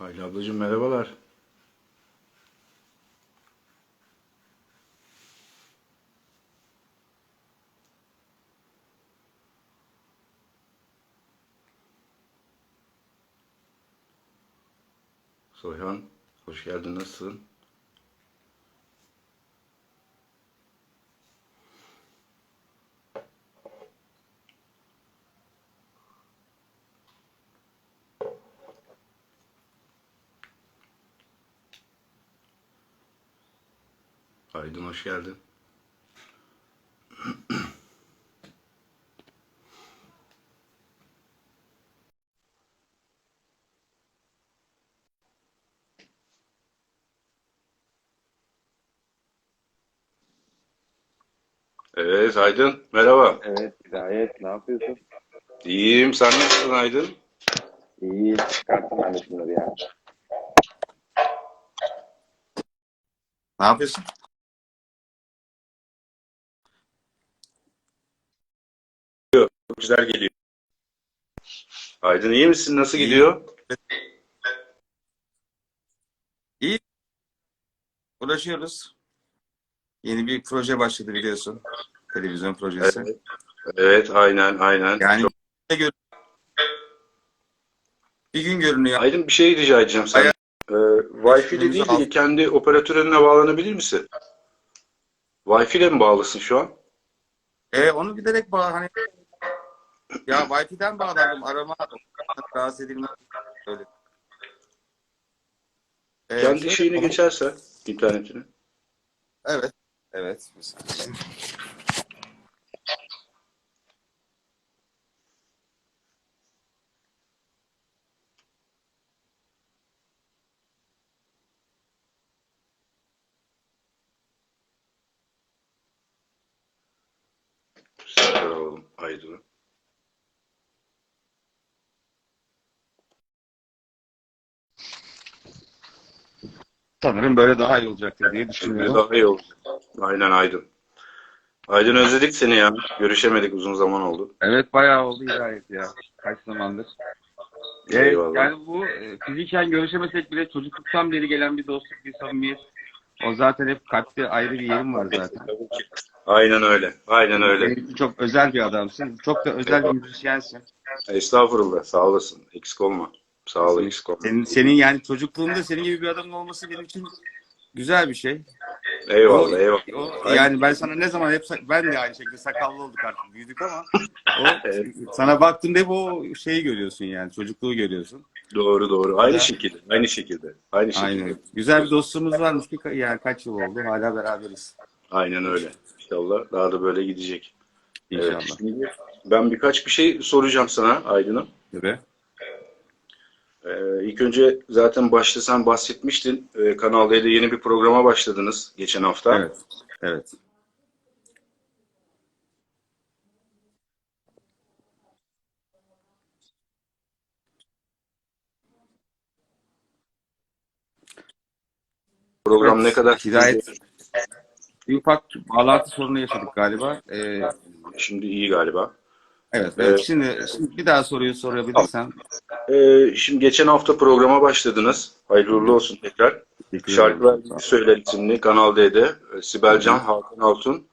Ayla ablacığım merhabalar. Soyhan, hoş geldin. Nasılsın? Aydın hoş geldin. Evet Aydın, merhaba. Evet, gayet. Ne yapıyorsun? İyiyim, sen nasılsın Aydın? İyi. Çıkarttım ben de şunları ya. Ne yapıyorsun? Çok güzel geliyor. Aydın iyi misin? Nasıl İyi. gidiyor? Uğraşıyoruz. Yeni bir proje başladı biliyorsun. Televizyon projesi. Evet, evet aynen, aynen. Yani Çok- bir gün- görünüyor. Aydın bir şey rica edeceğim. Bayağı- Ee, Wi-Fi ile değil de kendi operatörünle bağlanabilir misin? Wi-Fi ile mi bağlısın şu an? E, onu giderek bağ hani ya Wi-Fi'den bağlandım arama rahatsız edilmez. Öyle. E, Kendi şeyine yapalım. geçerse, internetine. Evet. Evet. Bir saniye. Sanırım böyle daha iyi olacaktır diye düşünüyorum. daha iyi oldu. Aynen Aydın. Aydın özledik seni ya. Görüşemedik uzun zaman oldu. Evet bayağı oldu gayet ya. Kaç zamandır. E, Eyvallah. yani bu e, fiziken görüşemesek bile çocukluktan beri gelen bir dostluk, bir samimiyet. O zaten hep kalpte ayrı bir yerim var zaten. Aynen öyle. Aynen öyle. Çok özel bir adamsın. Çok da özel bir müzisyensin. Estağfurullah. Sağ olasın. Eksik olma. Sağ ol eksik olma. Senin, senin yani çocukluğunda senin gibi bir adamın olması benim için güzel bir şey. Eyvallah O- eyvallah. O, yani ben sana ne zaman hep ben de aynı şekilde sakallı olduk artık büyüdük ama o Evet. sana baktığında hep o şeyi görüyorsun yani çocukluğu görüyorsun. Doğru doğru. Aynı Ya. şekilde. Aynı şekilde. Aynı şekilde. Aynen. Güzel bir dostluğumuz varmış ki yani kaç yıl oldu hala beraberiz. Aynen öyle. İnşallah daha da böyle gidecek. İnşallah. Evet, şimdi ben birkaç bir şey soracağım sana Aydın'ım. Tabii. Ee, ilk önce zaten başta sen bahsetmiştin. Ee, Kanal D'de yeni bir programa başladınız geçen hafta. Evet. Evet. Program Evet, ne kadar Hidayet. Bir ufak bağlantı sorunu yaşadık galiba. Ee, Şimdi iyi galiba. Evet, evet. Evet. Şimdi, şimdi bir daha soruyu sorabilirsen. Ee, şimdi geçen hafta programa başladınız. Hayırlı uğurlu olsun tekrar. Şarkılar Söyler isimli Kanal D'de e, Sibel Can, Hakan Altun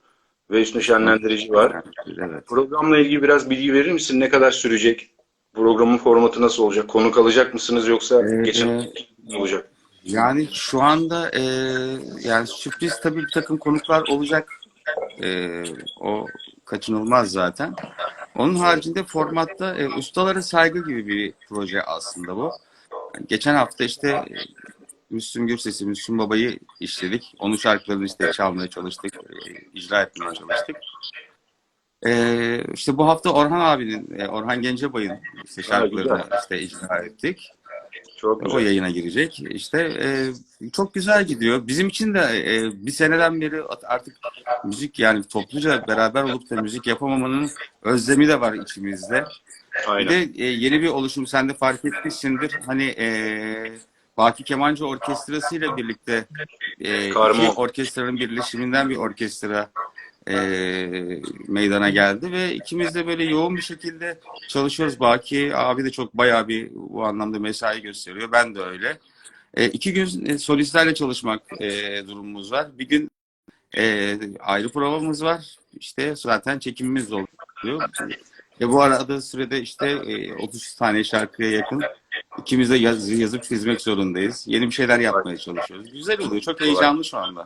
ve Hüsnü Şenlendirici var. Evet. Programla ilgili biraz bilgi verir misin? Ne kadar sürecek? Programın formatı nasıl olacak? Konuk alacak mısınız yoksa Ee, geçen ne olacak? Yani şu anda e, yani sürpriz tabii bir takım konuklar olacak. E, o kaçınılmaz zaten. Onun haricinde formatta e, ustalara saygı gibi bir proje aslında bu. Geçen hafta işte e, Müslüm Gürses'i, Müslüm Baba'yı işledik. Onun şarkılarını işte çalmaya çalıştık, e, icra etmeye çalıştık. E, işte bu hafta Orhan abinin, e, Orhan Gencebay'ın işte şarkılarını işte icra ettik. Çok O güzel. yayına girecek. İşte e, çok güzel gidiyor. Bizim için de e, bir seneden beri artık müzik yani topluca beraber olup da müzik yapamamanın özlemi de var içimizde. Bir Aynen. de e, yeni bir oluşum sen de fark etmişsindir. Hani e, Baki Kemancı Orkestrası ile birlikte e, iki orkestranın birleşiminden bir orkestra e, meydana geldi ve ikimiz de böyle yoğun bir şekilde çalışıyoruz. Baki abi de çok bayağı bir bu anlamda mesai gösteriyor. Ben de öyle. E, iki gün e, solistlerle çalışmak e, durumumuz var. Bir gün e, ayrı provamız var. İşte zaten çekimimiz oluyor. E, bu arada sürede işte e, 30 tane şarkıya yakın ikimiz de yaz, yazıp çizmek zorundayız. Yeni bir şeyler yapmaya çalışıyoruz. Güzel oluyor. Çok heyecanlı şu anda.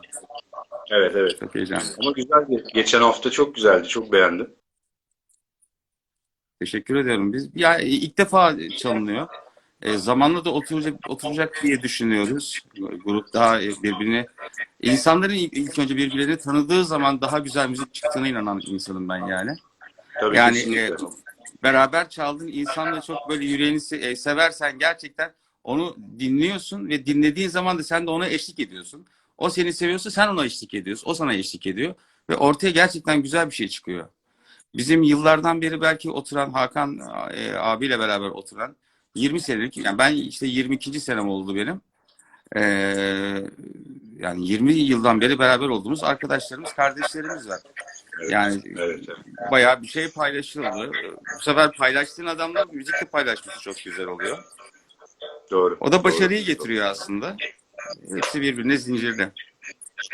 Evet evet. Çok heyecanlı. Ama güzeldi. Geçen hafta çok güzeldi. Çok beğendim. Teşekkür ediyorum. Biz ya ilk defa çalınıyor. E, zamanla da oturacak oturacak diye düşünüyoruz. Grup daha e, birbirini insanların ilk, ilk önce birbirlerini tanıdığı zaman daha güzel müzik çıktığına inanan insanım ben yani. Tabii Yani kesinlikle. e, beraber çaldığın insanla çok böyle yüreğini se- e, seversen gerçekten onu dinliyorsun ve dinlediğin zaman da sen de ona eşlik ediyorsun. O seni seviyorsa sen ona eşlik ediyorsun. O sana eşlik ediyor ve ortaya gerçekten güzel bir şey çıkıyor. Bizim yıllardan beri belki oturan Hakan e, abiyle beraber oturan 20 senelik yani ben işte 22. senem oldu benim. Ee, yani 20 yıldan beri beraber olduğumuz arkadaşlarımız, kardeşlerimiz var. Yani evet, evet. bayağı bir şey paylaşıldı. Bu sefer paylaştığın adamla müzik de paylaşması çok güzel oluyor. Doğru. O da başarıyı Doğru. getiriyor aslında. Hepsi birbirine zincirli.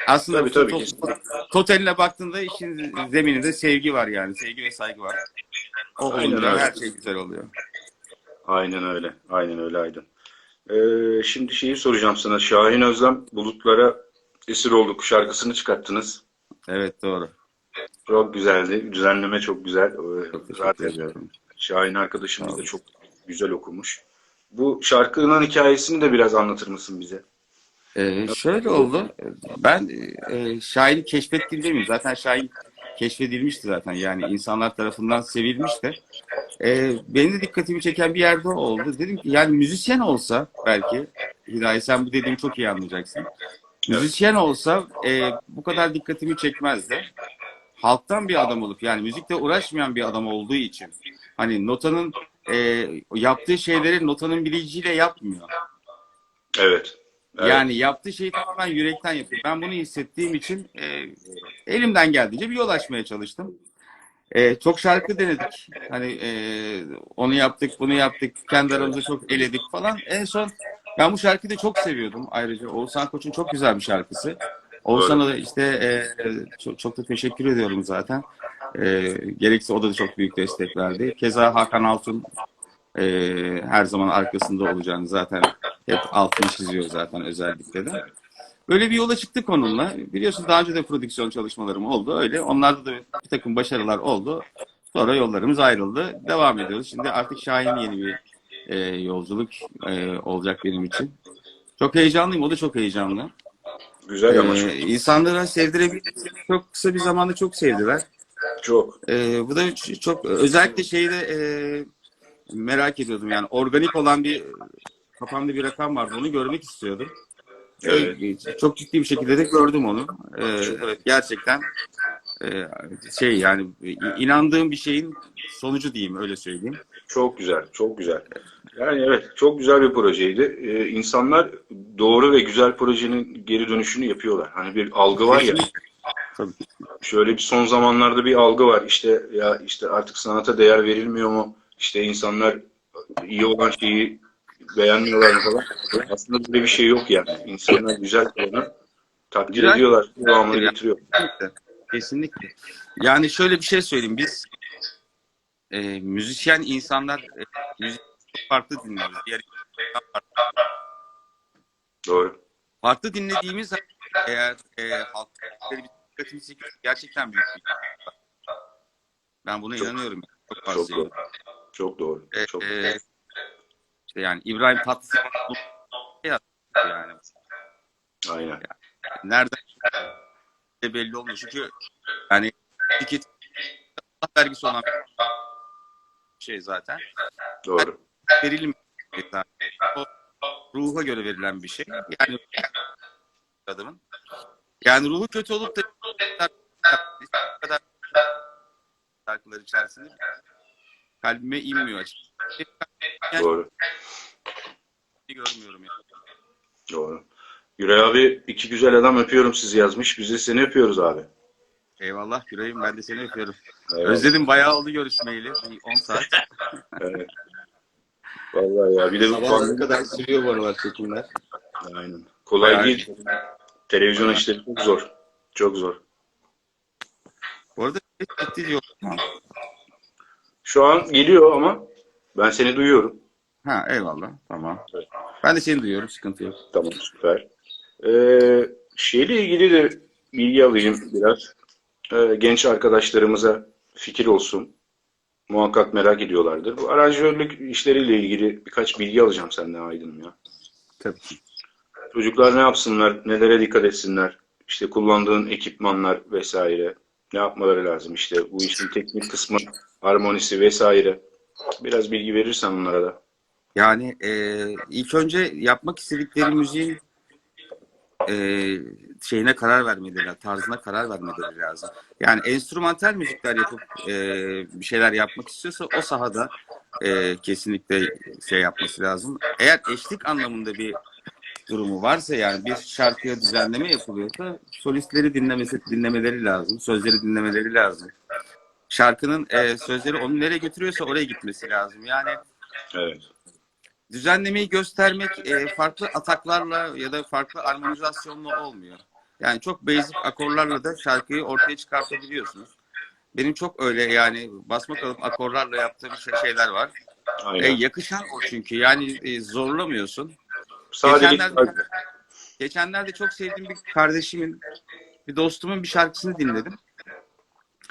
Aslında Tabii, tabii, to- kesinlikle. totaline baktığında işin zemininde sevgi var yani. Sevgi ve saygı var. O olunca her şey güzel oluyor. Aynen öyle. Aynen öyle Aydın. Ee, şimdi şeyi soracağım sana. Şahin Özlem Bulutlara Esir Olduk şarkısını çıkarttınız. Evet doğru. Çok güzeldi. Düzenleme çok güzel. Ee, Çok Zaten. Şahin arkadaşımız da çok güzel okumuş. Bu şarkının hikayesini de biraz anlatır mısın bize? Ee, şöyle oldu. Ben e, Şahin'i keşfettim demeyeyim. Zaten Şahin keşfedilmişti zaten. Yani insanlar tarafından sevilmişti. Ee, benim de dikkatimi çeken bir yerde oldu. Dedim ki yani müzisyen olsa belki Hidayet sen bu dediğimi çok iyi anlayacaksın. Müzisyen olsa e, bu kadar dikkatimi çekmezdi. Halktan bir adam olup yani müzikle uğraşmayan bir adam olduğu için hani notanın e, yaptığı şeyleri notanın biliciyle yapmıyor. Evet. Yani yaptığı şeyi tamamen yürekten yapıyor. Ben bunu hissettiğim için e, elimden geldiğince bir yol açmaya çalıştım. E, çok şarkı denedik. Hani e, onu yaptık, bunu yaptık. Kendi aramızda çok eledik falan. En son ben bu şarkıyı da çok seviyordum. Ayrıca Oğuzhan Koç'un çok güzel bir şarkısı. Oğuzhan'a da işte e, çok, çok da teşekkür ediyorum zaten. E, gerekse o da çok büyük destek verdi. Keza Hakan Altun e, her zaman arkasında olacağını zaten hep altını çiziyor zaten özellikle de. Böyle bir yola çıktık onunla. Biliyorsun daha önce de prodüksiyon çalışmalarım oldu öyle. Onlarda da bir takım başarılar oldu. Sonra yollarımız ayrıldı. Devam ediyoruz. Şimdi artık Şahin yeni bir e, yolculuk e, olacak benim için. Çok heyecanlıyım. O da çok heyecanlı. Güzel ama Ee, insanlara sevdirebildiğimiz çok kısa bir zamanda çok sevdiler. çok. Ee, bu da çok özellikle şeyi de e, merak ediyordum yani organik olan bir kafamda bir rakam vardı onu görmek istiyordum. Evet. Ee, çok ciddi bir şekilde de gördüm onu. Ee, evet gerçekten e, şey yani inandığım bir şeyin sonucu diyeyim öyle söyleyeyim. Çok güzel, çok güzel. Yani evet, çok güzel bir projeydi. Ee, insanlar doğru ve güzel projenin geri dönüşünü yapıyorlar. Hani bir algı var ya, Tabii. şöyle bir son zamanlarda bir algı var. İşte ya işte artık sanata değer verilmiyor mu? İşte insanlar iyi olan şeyi beğenmiyorlar falan. Aslında böyle bir şey yok yani. İnsanlar güzel olanı takdir Güzel. ediyorlar, devamını getiriyor. Kesinlikle. Yani şöyle bir şey söyleyeyim. Biz e, müzisyen insanlar e, müzik farklı dinliyoruz. Diğer farklı. Doğru. farklı dinlediğimiz eğer e, halk bir dikkatimizi gerçekten büyük bir Ben buna Çok- inanıyorum. Çok Çok doğru. Çok doğru. E, Çok e, işte yani İbrahim Tatlıses yani Aynen. nereden de belli olmuyor. Çünkü yani etiket vergisi olan bir şey zaten. Doğru. Verilmiyor. O ruha göre verilen bir şey. Yani adamın. Yani ruhu kötü olup da şarkılar içerisinde kalbime inmiyor açıkçası. Yani Doğru. görmüyorum yani. Doğru. Yüray abi iki güzel adam öpüyorum sizi yazmış. Biz de seni öpüyoruz abi. Eyvallah Güray'ım ben de seni öpüyorum. Evet, Özledim bayağı oldu görüşmeyeli. Bir 10 saat. evet. Vallahi ya bir de bu Sabahlara kadar sürüyor bu aralar çekimler. Aynen. Kolay Yani- değil. Televizyon işleri çok zor. Çok zor. Bu arada ciddi diyor. Şu an geliyor ama ben seni duyuyorum. ha eyvallah tamam. Evet. Ben de seni duyuyorum sıkıntı yok. Tamam süper. Ee, şeyle ilgili de bilgi alayım biraz. Ee, genç arkadaşlarımıza fikir olsun. Muhakkak merak ediyorlardır. Bu aranjörlük işleriyle ilgili birkaç bilgi alacağım senden Aydın'ım ya. Tabii ki. Çocuklar ne yapsınlar, nelere dikkat etsinler, işte kullandığın ekipmanlar vesaire, ne yapmaları lazım, işte bu işin teknik kısmı, harmonisi vesaire. Biraz bilgi verirsen onlara da. Yani e, ilk önce yapmak istedikleri müziğin e, şeyine karar vermeleri, tarzına karar vermeleri lazım. Yani enstrümantal müzikler yapıp e, bir şeyler yapmak istiyorsa o sahada e, kesinlikle şey yapması lazım. Eğer eşlik anlamında bir durumu varsa yani bir şarkıya düzenleme yapılıyorsa solistleri dinlemesi dinlemeleri lazım, sözleri dinlemeleri lazım. Şarkının e, sözleri onu nereye götürüyorsa oraya gitmesi lazım. Yani Evet, düzenlemeyi göstermek e, farklı ataklarla ya da farklı armonizasyonla olmuyor. Yani çok basic akorlarla da şarkıyı ortaya çıkartabiliyorsunuz. Benim çok öyle yani basma kalıp akorlarla yaptığım şey- şeyler var. E, aynen. yakışan o çünkü yani e, zorlamıyorsun. Sadelik Geçenlerde, geçenlerde çok sevdiğim bir kardeşimin, bir dostumun bir şarkısını dinledim.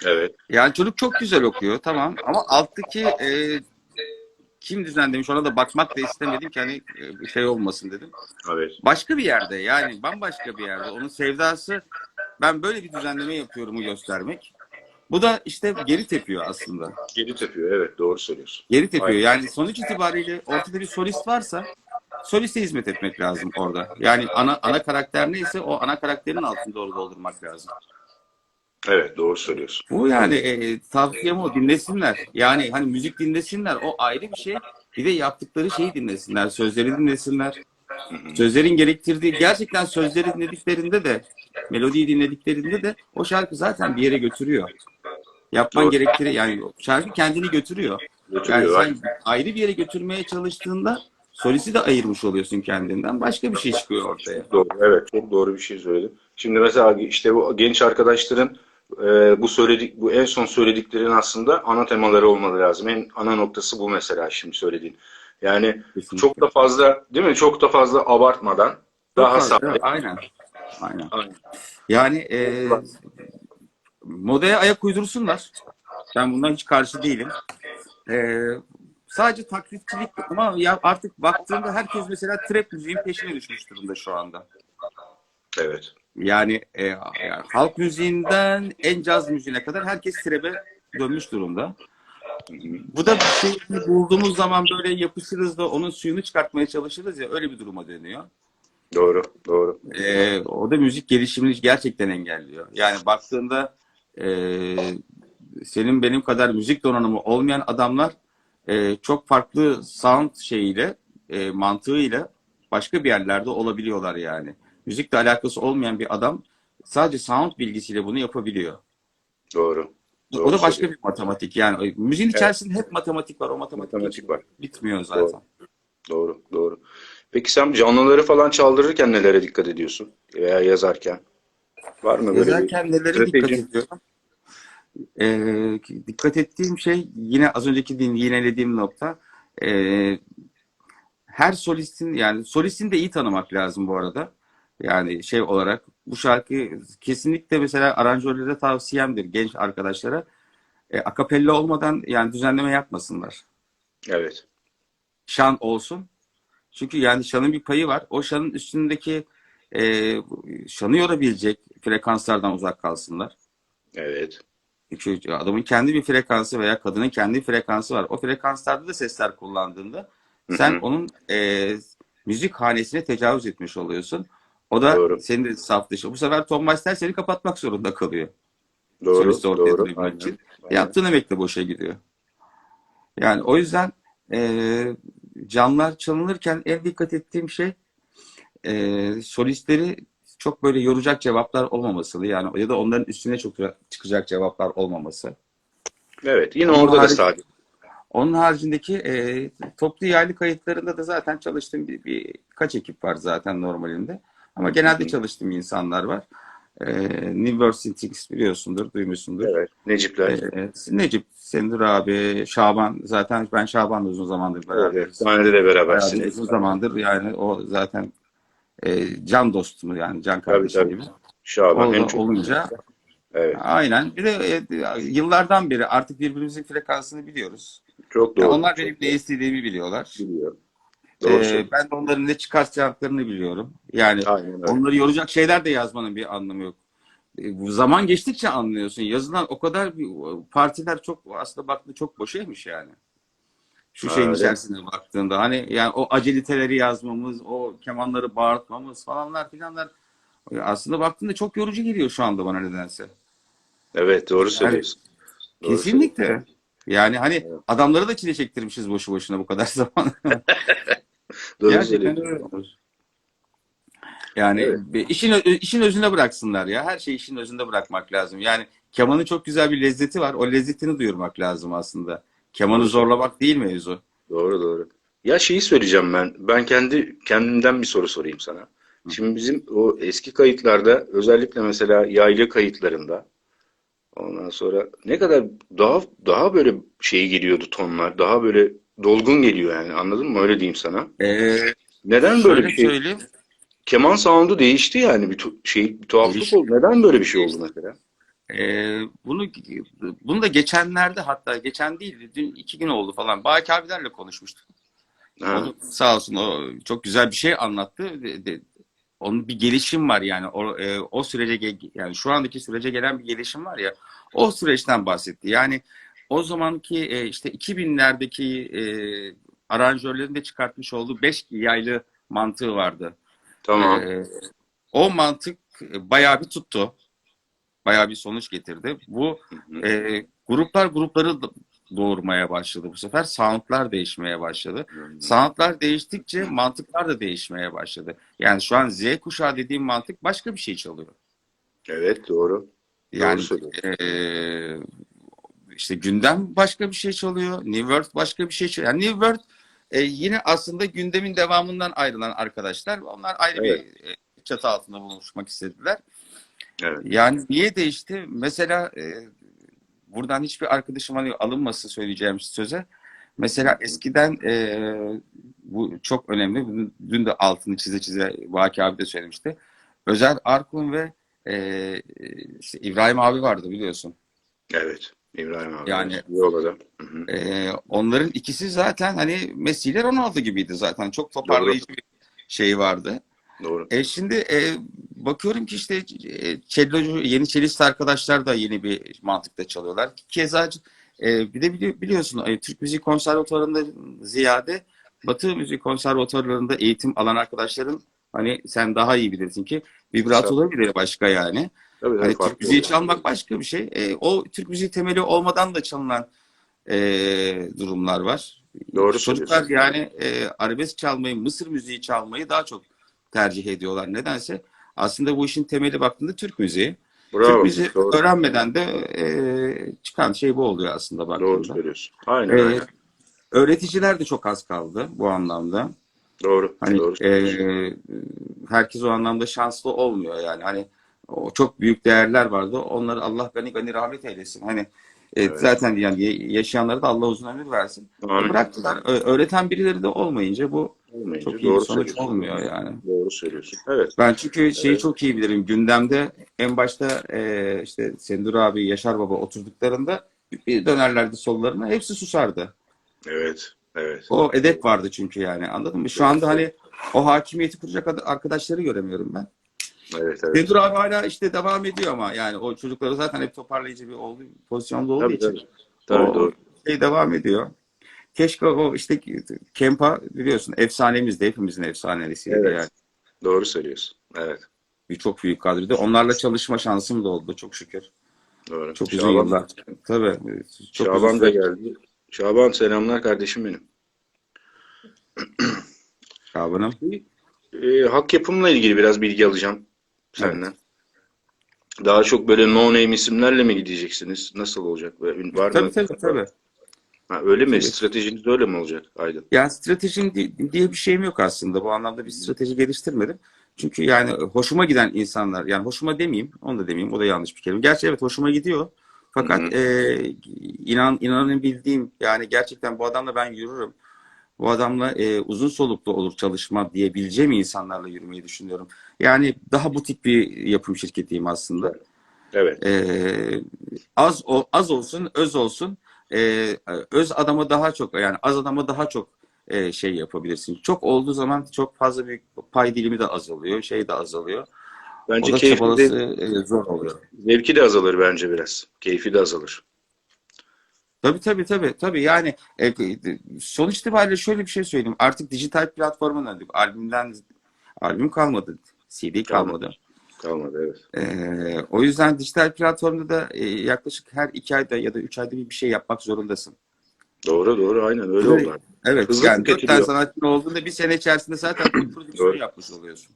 Evet, Yani çocuk çok güzel okuyor tamam ama alttaki e, kim düzenlemiş ona da bakmak da istemedim ki hani e, şey olmasın dedim. evet, Başka bir yerde yani bambaşka bir yerde. Onun sevdası ben böyle bir düzenleme yapıyorumu göstermek. Bu da işte geri tepiyor aslında. geri tepiyor, evet doğru söylüyorsun. Geri tepiyor. Aynen. Yani sonuç itibariyle ortada bir solist varsa soliste hizmet etmek lazım orada. Yani ana ana karakter neyse o ana karakterin altını doğru doldurmak lazım. Evet, doğru söylüyorsun. Bu yani e, tavsiyem o dinlesinler. Yani hani müzik dinlesinler o ayrı bir şey. Bir de yaptıkları şeyi dinlesinler. Sözleri dinlesinler. Sözlerin gerektirdiği gerçekten sözleri dinlediklerinde de melodiyi dinlediklerinde de o şarkı zaten bir yere götürüyor. Yapman Doğru. gerektiği yani şarkı kendini götürüyor. Yani Götürüyor. sen aynen. ayrı bir yere götürmeye çalıştığında solisti de ayırmış oluyorsun kendinden. Başka bir şey çıkıyor ortaya. Doğru, evet çok doğru bir şey söyledin. Şimdi mesela işte bu genç arkadaşların e, bu söyledik bu en son söylediklerin aslında ana temaları olmalı lazım. En ana noktası bu mesela şimdi söylediğin. Yani Kesinlikle. çok da fazla değil mi? Çok da fazla abartmadan daha fazla, sade. Aynen. Aynen. Aynen. Yani e, modaya ayak uydursunlar. Ben bundan hiç karşı değilim. E, sadece taklitçilik ama ya artık baktığında herkes mesela trap müziğin peşine düşmüş durumda şu anda. Evet. Yani, e, halk müziğinden en caz müziğine kadar herkes trap'e dönmüş durumda. Bu da bir şey bulduğumuz zaman böyle yapışırız da onun suyunu çıkartmaya çalışırız ya öyle bir duruma dönüyor. Doğru, doğru. Ee, o da müzik gelişimini gerçekten engelliyor. Yani baktığında e, senin benim kadar müzik donanımı olmayan adamlar e, çok farklı sound şeyiyle, e, mantığıyla başka bir yerlerde olabiliyorlar yani. Müzikle alakası olmayan bir adam sadece sound bilgisiyle bunu yapabiliyor. Doğru. Doğru o da başka bir matematik yani. Müziğin içerisinde hep matematik var. O matematik, Matematik var. bitmiyor zaten. Doğru, doğru. Peki sen canlıları falan çaldırırken nelere dikkat ediyorsun? Veya yazarken? Var mı böyle bir Yazarken nelere strateji? dikkat ediyorum? Ee, dikkat ettiğim şey yine az önceki din, yinelediğim nokta. Ee, her solistin yani solistin de iyi tanımak lazım bu arada. Yani şey olarak bu şarkı kesinlikle mesela aranjörlere tavsiyemdir genç arkadaşlara. E, akapella olmadan yani düzenleme yapmasınlar. Evet. Şan olsun. Çünkü yani şanın bir payı var. O şanın üstündeki e, şanı yorabilecek frekanslardan uzak kalsınlar. Evet. Çünkü adamın kendi bir frekansı veya kadının kendi frekansı var. O frekanslarda da sesler kullandığında sen Hı hı. onun e, müzik hanesine tecavüz etmiş oluyorsun. O da Doğru. senin de saf dışı. Bu sefer Tom Meister seni kapatmak zorunda kalıyor. Doğru, Solisti ortaya doğru. Aynen, için. aynen. Yaptığın emek de boşa gidiyor. Yani o yüzden e, canlar çalınırken en dikkat ettiğim şey e, solistleri çok böyle yoracak cevaplar olmaması yani ya da onların üstüne çok çıkacak cevaplar olmaması. Evet. Yine Onun orada da harici- sade. Onun haricindeki e, toplu yaylı kayıtlarında da zaten çalıştığım bir, bir kaç ekip var zaten normalinde. Ama genelde Hı çalıştığım insanlar var. E, New World Syntax biliyorsundur, duymuşsundur. Evet. Necipler. E, Necip, Sendur abi, Şaban zaten ben Şaban'la uzun zamandır Evet. beraberiz. Sahnede de berabersiniz. uzun zamandır yani o zaten e, can dostum yani can kardeşim tabii. gibi. Şaban O hem çok olunca Evet. aynen. Bir de e, yıllardan beri artık birbirimizin frekansını biliyoruz. Çok doğru. Yani onlar Çok benim ne istediğimi biliyorlar. biliyor. Doğru Ee, söylüyorsun. ben de onların ne çıkartacaklarını biliyorum. Yani Aynen onları yoracak şeyler de yazmanın bir anlamı yok. Ee, zaman geçtikçe anlıyorsun. Yazılan o kadar bir, partiler çok aslında baktığında çok boşaymış yani. Şu şeyin Öyle. içerisine baktığında hani yani o aceliteleri yazmamız, o kemanları bağırtmamız falanlar filanlar aslında baktığında çok yorucu geliyor şu anda bana nedense. Evet doğru söylüyorsun. Doğru Kesinlikle. Yani hani Evet. adamları da çile çektirmişiz boşu boşuna bu kadar zaman. Doğru Gerçekten öyle. Yani Evet. işin işin özüne bıraksınlar ya. Her şeyi işin özünde bırakmak lazım. Yani kemanın çok güzel bir lezzeti var. O lezzetini duyurmak lazım aslında. Kemanı zorlamak değil mevzu. Doğru doğru. Ya şeyi söyleyeceğim ben. Ben kendi kendimden bir soru sorayım sana. Şimdi bizim o eski kayıtlarda özellikle mesela yaylı kayıtlarında ondan sonra ne kadar daha daha böyle şey geliyordu tonlar. Daha böyle dolgun geliyor yani. Anladın mı? Öyle diyeyim sana. Ee, Neden böyle bir şey? söyleyeyim. Keman sound'u değişti yani bir tu- şey bir tuhaflık Değişti. oldu. Neden böyle bir şey oldu mesela? Ee, bunu bunu da geçenlerde hatta geçen değil dün iki gün oldu falan. Baki abilerle konuşmuştuk. Ha, Onu sağ olsun o çok güzel bir şey anlattı. De- de- onun bir gelişim var yani o, e, o sürece yani şu andaki sürece gelen bir gelişim var ya o süreçten bahsetti. Yani o zamanki e, işte 2000'lerdeki e, aranjörlerin de çıkartmış olduğu 5 yaylı mantığı vardı. tamam. E, o mantık e, bayağı bir tuttu. Bayağı bir sonuç getirdi. Bu e, gruplar grupları doğurmaya başladı bu sefer. Soundlar değişmeye başladı. Sanatlar değiştikçe mantıklar da değişmeye başladı. Yani şu an Z kuşağı dediğim mantık başka bir şey çalıyor. Evet doğru. Yani Doğru. İşte gündem başka bir şey çalıyor. New World başka bir şey çalıyor. Yani New World e, yine aslında gündemin devamından ayrılan arkadaşlar. Onlar ayrı Evet. bir e, çatı altında buluşmak istediler. Evet. Yani niye değişti? Mesela e, buradan hiçbir arkadaşım hani alınması söyleyeceğim söze. Mesela eskiden e, bu çok önemli. Dün de altını çize çize Vaki abi de söylemişti. Özer Arkun ve e, işte İbrahim abi vardı biliyorsun. Evet. İbrahim abi. Yani-. Hı hı. E, onların ikisi zaten hani Messi ile Ronaldo gibiydi zaten. Çok toparlayıcı bir şey vardı. Doğru. E şimdi e, bakıyorum ki işte e, cellocu, yeni cellist arkadaşlar da yeni bir mantıkta çalıyorlar. Keza e, bir de bili- biliyorsun e, Türk Müziği Konservatuvarı'nda ziyade Batı Müziği Konservatuvarlarında eğitim alan arkadaşların hani sen daha iyi bilirsin ki vibratoları bile başka yani. Tabii, Hani Türk müziği oluyor. çalmak başka bir şey. E, o Türk müziği temeli olmadan da çalınan e, durumlar var. Doğru Çocuklar yani e, arabesk çalmayı, Mısır müziği çalmayı daha çok tercih ediyorlar. Nedense aslında bu işin temeli baktığında Türk müziği. Türk Bravo. müziği Doğru. öğrenmeden de e, çıkan şey bu oluyor aslında Doğru baktığında. söylüyorsun. Aynen E, aynen. öğreticiler de çok az kaldı bu anlamda. Doğru. Hani Doğru e, herkes o anlamda şanslı olmuyor yani. Hani o çok büyük değerler vardı. Onları Allah gani gani rahmet eylesin. Hani e, Evet. zaten yani yaşayanlara da Allah uzun ömür versin. Amin. Bıraktılar. Öğreten birileri de olmayınca bu Olmayınca çok iyi doğru sonuç olmuyor yani. Doğru söylüyorsun. Evet. Ben çünkü şeyi Evet. çok iyi bilirim. Gündemde en başta e, işte Sendur abi, Yaşar Baba oturduklarında bir dönerlerdi sollarına. Hepsi susardı. Evet. Evet. O edep vardı çünkü yani. Anladın mı? Şu anda hani o hakimiyeti kuracak ad- arkadaşları göremiyorum ben. Evet. Evet. Sendur abi hala işte devam ediyor ama yani o çocukları zaten hep toparlayıcı bir olduğu, pozisyonda olduğu Tabii, için tabii. Tabii o doğru. şey devam ediyor. Keşke o işte Kempa biliyorsun efsanemiz de hepimizin efsanesiydi Evet. yani. Doğru söylüyorsun. Evet. Bir çok büyük kadroda. Onlarla çalışma şansım da oldu çok şükür. Doğru. Çok uzun Şaban, yıllar. Tabii. Çok uzun Şaban da geldi. Şaban selamlar kardeşim benim. Şaban'ım. E, hak yapımla ilgili biraz bilgi alacağım. Senden. Daha çok böyle no name isimlerle mi gideceksiniz? Nasıl olacak? Böyle Var Tabii mı? tabii tabii. Ha, öyle mi? Tabii. Stratejiniz öyle mi olacak Aydın? Yani stratejim di- diye bir şeyim yok aslında. Bu anlamda bir strateji geliştirmedim. Çünkü yani hoşuma giden insanlar, yani hoşuma demeyeyim, onu da demeyeyim, o da yanlış bir kelime. Gerçi evet hoşuma gidiyor. Fakat Hı e, inan inanın bildiğim, yani gerçekten bu adamla ben yürürüm. Bu adamla e, uzun soluklu olur çalışma diyebileceğim insanlarla yürümeyi düşünüyorum. Yani daha bu tip bir yapım şirketiyim aslında. Evet. Ee, az o az olsun, öz olsun. Ee, öz adama daha çok yani az adama daha çok e, şey yapabilirsin. Çok olduğu zaman çok fazla bir pay dilimi de azalıyor, şey de azalıyor. Bence keyfi de, e, zor oluyor. zevki de azalır bence biraz. Keyfi de azalır. Tabii tabii tabii tabii yani e, sonuç itibariyle şöyle bir şey söyleyeyim. Artık dijital platforma döndük. Albümden albüm kalmadı, CD kalmadı. Kalmadı evet. Ee, o yüzden dijital platformda da e, yaklaşık her iki ayda ya da üç ayda bir bir şey yapmak zorundasın. Doğru doğru aynen öyle Evet. oldu. Evet Hızlı yani dört tane sanatçı olduğunda bir sene içerisinde zaten bir prodüksiyon Doğru. yapmış oluyorsun.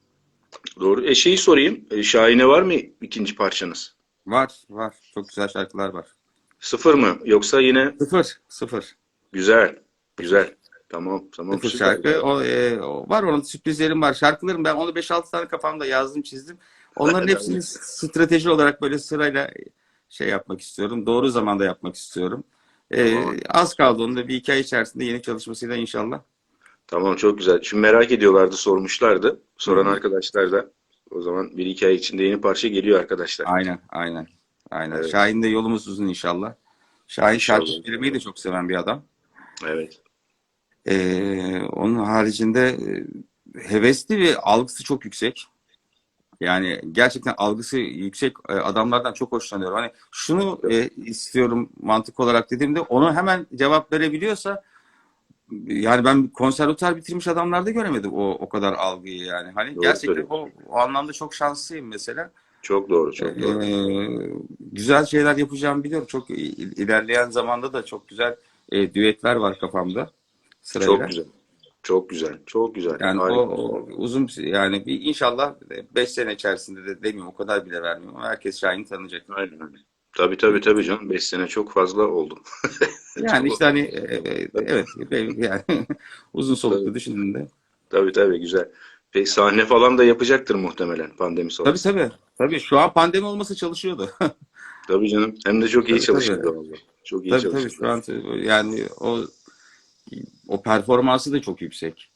Doğru. E şeyi sorayım. E, Şahine var mı ikinci parçanız? Var var çok güzel şarkılar var. Sıfır mı? Yoksa yine Sıfır sıfır. güzel. Güzel. Tamam tamam. Sıfır süper. şarkı. O, e, o var onun sürprizlerim var. Şarkılarım ben onu 5-6 tane kafamda yazdım çizdim. Onların hepsini strateji olarak böyle sırayla şey yapmak istiyorum. Doğru zamanda yapmak istiyorum. E, Tamam. az kaldı onun da bir iki ay içerisinde yeni çalışmasıyla inşallah. Tamam çok güzel. Şimdi merak ediyorlardı, sormuşlardı. Soran Hı hı. arkadaşlar da. O zaman bir iki ay içinde yeni parça geliyor arkadaşlar. Aynen aynen. Aynen. Evet. Şahin'le yolumuz uzun inşallah. Şahin şarkı söylemeyi de çok seven bir adam. Evet. Ee, onun haricinde e, hevesli ve algısı çok yüksek. Yani gerçekten algısı yüksek e, adamlardan çok hoşlanıyorum. Hani şunu e, istiyorum mantık olarak dediğimde onu hemen cevap verebiliyorsa yani ben konservatuar bitirmiş adamlarda göremedim o o kadar algıyı yani. Hani Doğru gerçekten o, o anlamda çok şanslıyım mesela. Çok doğru, çok doğru. Ee, güzel şeyler yapacağımı biliyorum. Çok il- ilerleyen zamanda da çok güzel e, düetler var kafamda sırayla. Çok güzel. Çok güzel. Çok güzel. Yani Harika. o, o uzun yani bir inşallah 5 sene içerisinde de demeyeyim o kadar bile vermiyorum herkes Şahin'i tanıyacak. Aynen öyle. Tabii tabii tabii canım. 5 sene çok fazla oldu. Yani işte hani e, e, evet yani uzun soluklu Tabii. düşündüğünde. Tabii tabii güzel. Peki sahne falan da yapacaktır muhtemelen pandemi Tabii sonrası. tabii. Tabii şu an pandemi olmasa çalışıyordu. Tabii canım. Hem de çok iyi Tabii, çalışıyor tabii. vallahi. Çok iyi tabii tabii şu an yani o o performansı da çok yüksek.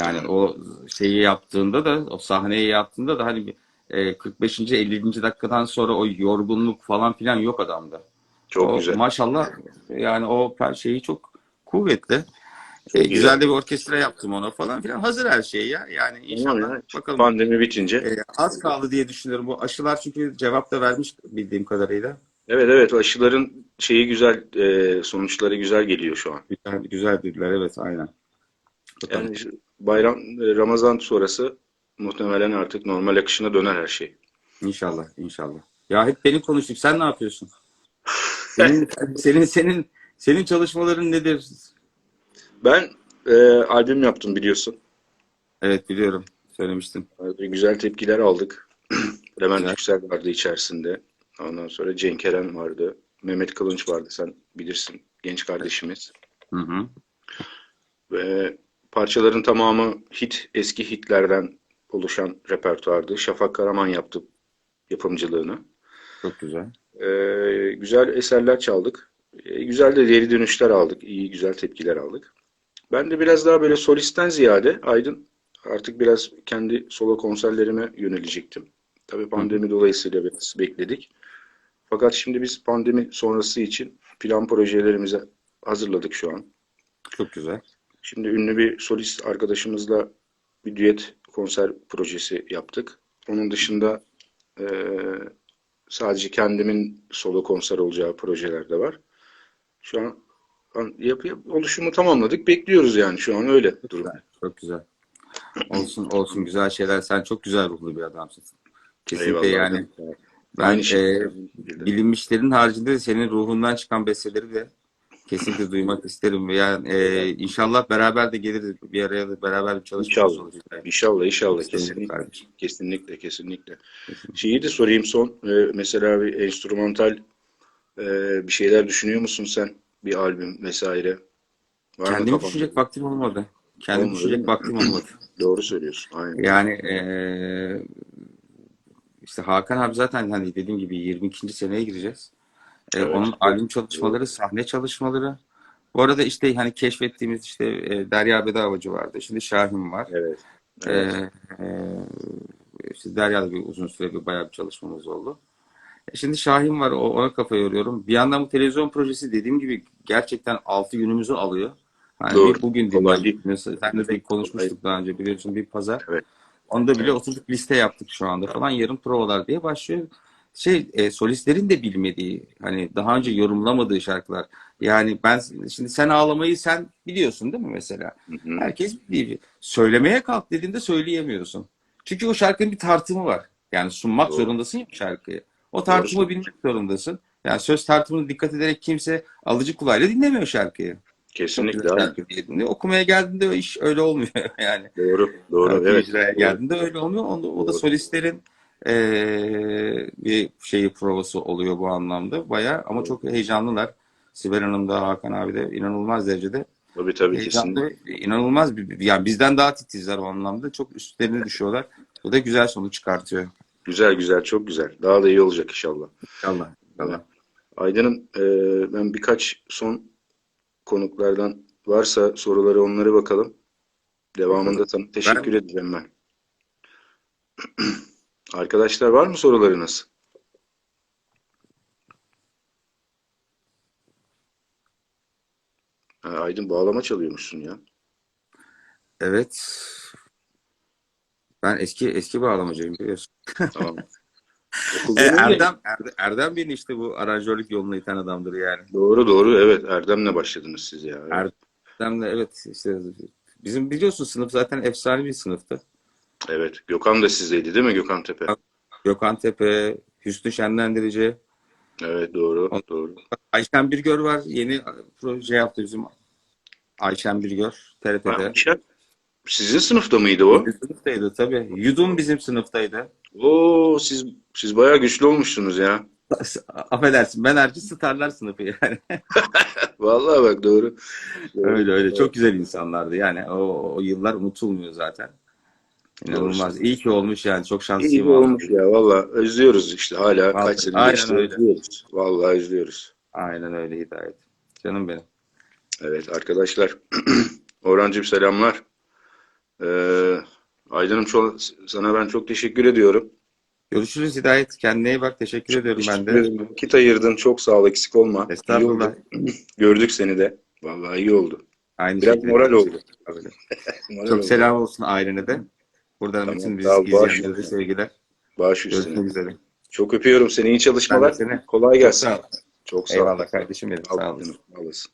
Yani o şeyi yaptığında da o sahneyi yaptığında da hani e, 45. 50. dakikadan sonra o yorgunluk falan filan yok adamda. Çok o, güzel. Maşallah yani o şeyi çok kuvvetli. Çok E, güzel. güzel de bir orkestra yaptım ona falan filan. Hazır her şey ya. Yani inşallah ya. bakalım. Pandemi bitince. E, az kaldı diye düşünüyorum. Bu aşılar çünkü cevap da vermiş bildiğim kadarıyla. Evet evet aşıların şeyi güzel e, sonuçları güzel geliyor şu an. Güzel, güzel dediler evet aynen. Bakalım. Yani bayram e, Ramazan sonrası muhtemelen artık normal akışına döner her şey. İnşallah, inşallah. Ya hep beni konuştuk. Sen ne yapıyorsun? Senin, senin, senin, senin çalışmaların nedir? Ben e, albüm yaptım biliyorsun. Evet biliyorum. Söylemiştin. Güzel tepkiler aldık. Levent. Yüksel vardı içerisinde. Ondan sonra Cenk Eren vardı. Mehmet Kılınç vardı. Sen bilirsin. Genç kardeşimiz. Hı hı. Ve parçaların tamamı hit, eski hitlerden oluşan repertuardı. Şafak Karaman yaptı yapımcılığını. Çok güzel. Ee, güzel eserler çaldık. Ee, güzel de geri dönüşler aldık. İyi güzel tepkiler aldık. Ben de biraz daha böyle solistten ziyade Aydın artık biraz kendi solo konserlerime yönelecektim. Tabii pandemi dolayısıyla biraz bekledik. Fakat şimdi biz pandemi sonrası için plan projelerimizi hazırladık şu an. Çok güzel. Şimdi ünlü bir solist arkadaşımızla bir düet konser projesi yaptık. Onun dışında eee, sadece kendimin solo konser olacağı projeler de var. Şu an- yapı yap- oluşumu tamamladık. Bekliyoruz yani şu an öyle durum. Çok güzel. Olsun olsun güzel şeyler. Sen çok güzel ruhlu bir adamsın. Kesinlikle Eyvallah. yani. Ben Aynı şey. e, bilinmişlerin haricinde de senin ruhundan çıkan besteleri de Kesinlikle duymak isterim. Yani e, inşallah beraber de geliriz. Bir araya da beraber bir çalışmamız İnşallah. olur. İnşallah inşallah İsterim kesinlikle. kardeşim. Kesinlikle kesinlikle. Şeyi de sorayım son. Ee, mesela bir enstrümantal e, bir şeyler düşünüyor musun sen? Bir albüm vesaire. Var mı Kendimi kafanda? düşünecek vaktim olmadı. Kendimi Olmadı, düşünecek değil mi? vaktim olmadı. Doğru söylüyorsun. Aynen. Yani eee, işte Hakan abi zaten hani dediğim gibi 22. seneye gireceğiz. E, Evet. onun albüm çalışmaları, sahne çalışmaları. Bu arada işte hani keşfettiğimiz işte e, Derya Bedavacı vardı. Şimdi Şahin var. Evet. evet. E, e, işte Derya'da bir uzun süre bir bayağı bir çalışmamız oldu. E, Şimdi Şahin var. O, ona kafa yoruyorum. Bir yandan bu televizyon projesi dediğim gibi gerçekten 6 günümüzü alıyor. Hani Doğru. bugün dinlendik. seninle de konuşmuştuk daha önce biliyorsun bir pazar. Evet. Onda bile oturduk liste yaptık şu anda falan yarın provalar diye başlıyor. Şey e, solistlerin de bilmediği hani daha önce yorumlamadığı şarkılar. Yani ben şimdi sen ağlamayı sen biliyorsun değil mi mesela? Hı hı. Herkes biliyor. Söylemeye kalk dediğinde söyleyemiyorsun. Çünkü o şarkının bir tartımı var. Yani sunmak Doğru. zorundasın ya şarkıyı. O tartımı bilmek zorundasın. Yani söz tartımına dikkat ederek kimse alıcı kulağıyla dinlemiyor şarkıyı. Kesinlikle. şarkı dinliyor. Okumaya geldiğinde o iş öyle olmuyor yani. Doğru. Doğru. Şarkı Evet. icraya geldiğinde öyle olmuyor. O, o da Doğru. solistlerin eee, bir şeyi provası oluyor bu anlamda. Bayağı ama çok heyecanlılar. Sibel Hanım da Hakan abi de inanılmaz derecede Tabii tabii heyecanlı. kesinlikle. inanılmaz bir yani bizden daha titizler o anlamda. Çok üstlerine düşüyorlar. Bu da güzel sonuç çıkartıyor. Güzel güzel çok güzel. Daha da iyi olacak inşallah. İnşallah. İnşallah. Aydın'ım e, ben birkaç son konuklardan varsa soruları onları bakalım. Devamında sana teşekkür edeceğim ben. Arkadaşlar var mı sorularınız? Ha, Aydın bağlama çalıyormuşsun ya. Evet. Ben eski eski bağlamacıyım biliyorsun. Tamam. E? Erdem, Erdem, Erdem beni işte bu aranjörlük yoluna iten adamdır yani. Doğru doğru evet Erdem'le başladınız siz ya. Evet. Erdem de evet işte bizim biliyorsun sınıf zaten efsane bir sınıftı. Evet. Gökhan da sizdeydi değil mi Gökhan Tepe? Gökhan Tepe, Hüsnü Şenlendirici, Evet doğru doğru. Ayşen Birgör var. Yeni proje yaptı bizim Ayşen Birgör TRT'de. Ayşe, Sizin sınıfta mıydı o? Bizim sınıftaydı tabii. Yudum bizim sınıftaydı. Oo siz siz bayağı güçlü olmuşsunuz ya. Affedersin ben harici starlar sınıfı yani. Vallahi bak doğru. Öyle öyle. Çok güzel insanlardı. Yani o, o yıllar unutulmuyor zaten. İnanılmaz. İyi ki olmuş yani. Çok İyi şanslıyım. olmuş ya valla özlüyoruz işte hala Vallahi, kaç sene aynen öyle. özlüyoruz. Vallahi özlüyoruz. Aynen öyle Hidayet. Canım benim. Evet arkadaşlar Orhancığım selamlar. Ee, Aydın'ım çok, sana ben çok teşekkür ediyorum. Görüşürüz Hidayet. Kendine iyi bak. Teşekkür ediyorum ben de. Teşekkür ederim. Vakit ayırdın çok sağ ol eksik olma. Estağfurullah. Gördük seni de. Vallahi iyi oldu. Aynı Biraz moral oldu. Moral Çok oldu. selam olsun ailene de. Buradan Tamam, bütün bizi izleyenlere üstüne. sevgiler. Baş Görüşmek üstüne. üzere. Çok öpüyorum seni. İyi çalışmalar. Seni. Kolay gelsin. Sağ ol. Çok sağ ol. Eyvallah kardeşim benim. Sağ Sağ ol. olasın. Sağ olasın.